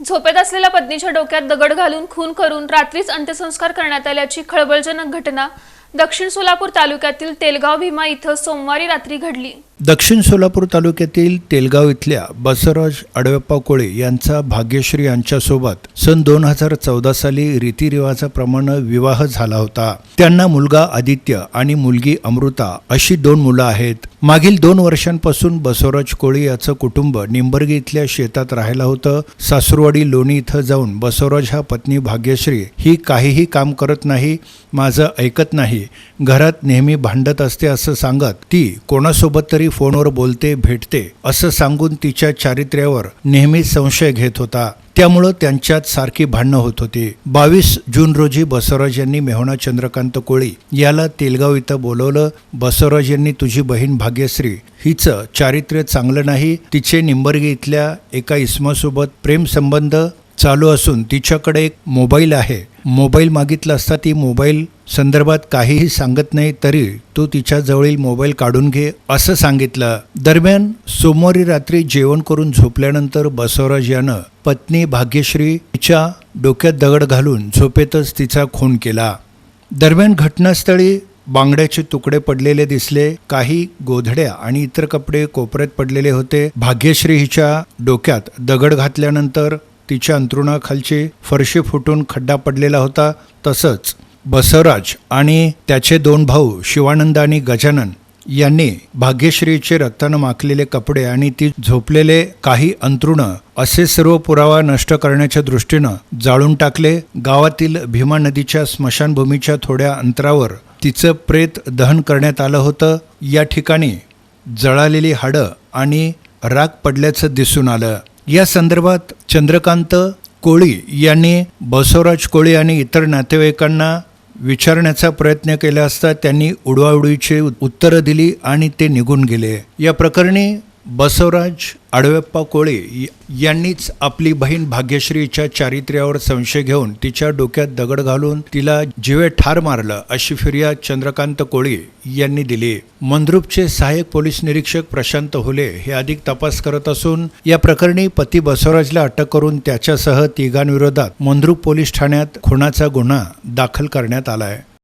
झोपेत असलेल्या पत्नीच्या डोक्यात दगड घालून खून करून रात्रीच अंत्यसंस्कार करण्यात आल्याची खळबळजनक घटना दक्षिण सोलापूर तालुक्यातील तेलगाव भीमा इथं सोमवारी रात्री घडली. दक्षिण सोलापूर तालुक्यातील तेलगाव इथल्या बसवराज अडवेप्पा कोळे यांचा भाग्यश्री यांच्यासोबत सन दोन हजार चौदा साली रीतिरिवाजाप्रमाणे विवाह झाला होता. त्यांना मुलगा आदित्य आणि मुलगी अमृता अशी दोन मुलं आहेत. मागील दोन वर्षांपासून बसवराज कोळी याचं कुटुंब निंबर्गी इथल्या शेतात राहायला होतं. सासूरवाडी लोणी इथं जाऊन बसवराज हा पत्नी भाग्यश्री ही काहीही काम करत नाही माझं ऐकत नाही. घरात नेहमी भांडत असते असं सांगत ती कोणासोबत तरी फोनवर बोलते भेटते असं सांगून तिच्या चारित्र्यावर नेहमी संशय घेत होता. त्यामुळं त्यांच्यात सारखी भांडणं होत होती. बावीस जून रोजी बसवराज यांनी मेहणा चंद्रकांत कोळी याला तेलगाव इथं बोलवलं. बसवराज यांनी तुझी बहीण भाग्यश्री हिचं चारित्र्य चांगलं नाही. तिचे निंबर्गी इथल्या एका इसमासोबत प्रेमसंबंध चालू असून तिच्याकडे एक मोबाईल आहे. मोबाईल मागितला असता ती मोबाईल संदर्भात काहीही सांगत नाही तरी तू तिच्याजवळील मोबाईल काढून घे असं सांगितलं. दरम्यान सोमवारी रात्री जेवण करून झोपल्यानंतर बसवराज यानं पत्नी भाग्यश्री तिच्या डोक्यात दगड घालून झोपेतच तिचा खून केला. दरम्यान घटनास्थळी बांगड्याचे तुकडे पडलेले दिसले काही गोधड्या आणि इतर कपडे कोपऱ्यात पडलेले होते. भाग्यश्री हिच्या डोक्यात दगड घातल्यानंतर तिच्या अंतरुणाखालची फरशी फुटून खड्डा पडलेला होता. तसंच बसवराज आणि त्याचे दोन भाऊ शिवानंद आणि गजानन यांनी भाग्यश्रीचे रक्तानं माखलेले कपडे आणि ती झोपलेले काही अंतरुणं असे सर्व पुरावा नष्ट करण्याच्या दृष्टीनं जाळून टाकले. गावातील भीमा नदीच्या स्मशानभूमीच्या थोड्या अंतरावर तिचं प्रेत दहन करण्यात आलं होतं. या ठिकाणी जळालेली हाडं आणि राग पडल्याचं दिसून आलं. या संदर्भात चंद्रकांत कोळी यांनी बसवराज कोळी आणि इतर नातेवाईकांना विचारण्याचा प्रयत्न केला असता त्यांनी उडवाउडवीची उत्तरं दिली आणि ते निघून गेले. या प्रकरणी बसवराज आडवेप्पा कोळे यांनीच आपली बहीण भाग्यश्रीच्या चारित्र्यावर संशय घेऊन तिच्या डोक्यात दगड घालून तिला जीवे ठार मारलं अशी फिर्याद चंद्रकांत कोळी यांनी दिली. मंद्रुपचे सहाय्यक पोलीस निरीक्षक प्रशांत होले हे अधिक तपास करत असून या प्रकरणी पती बसवराजला अटक करून त्याच्यासह तिघांविरोधात मंद्रुप पोलीस ठाण्यात खुनाचा गुन्हा दाखल करण्यात आला आहे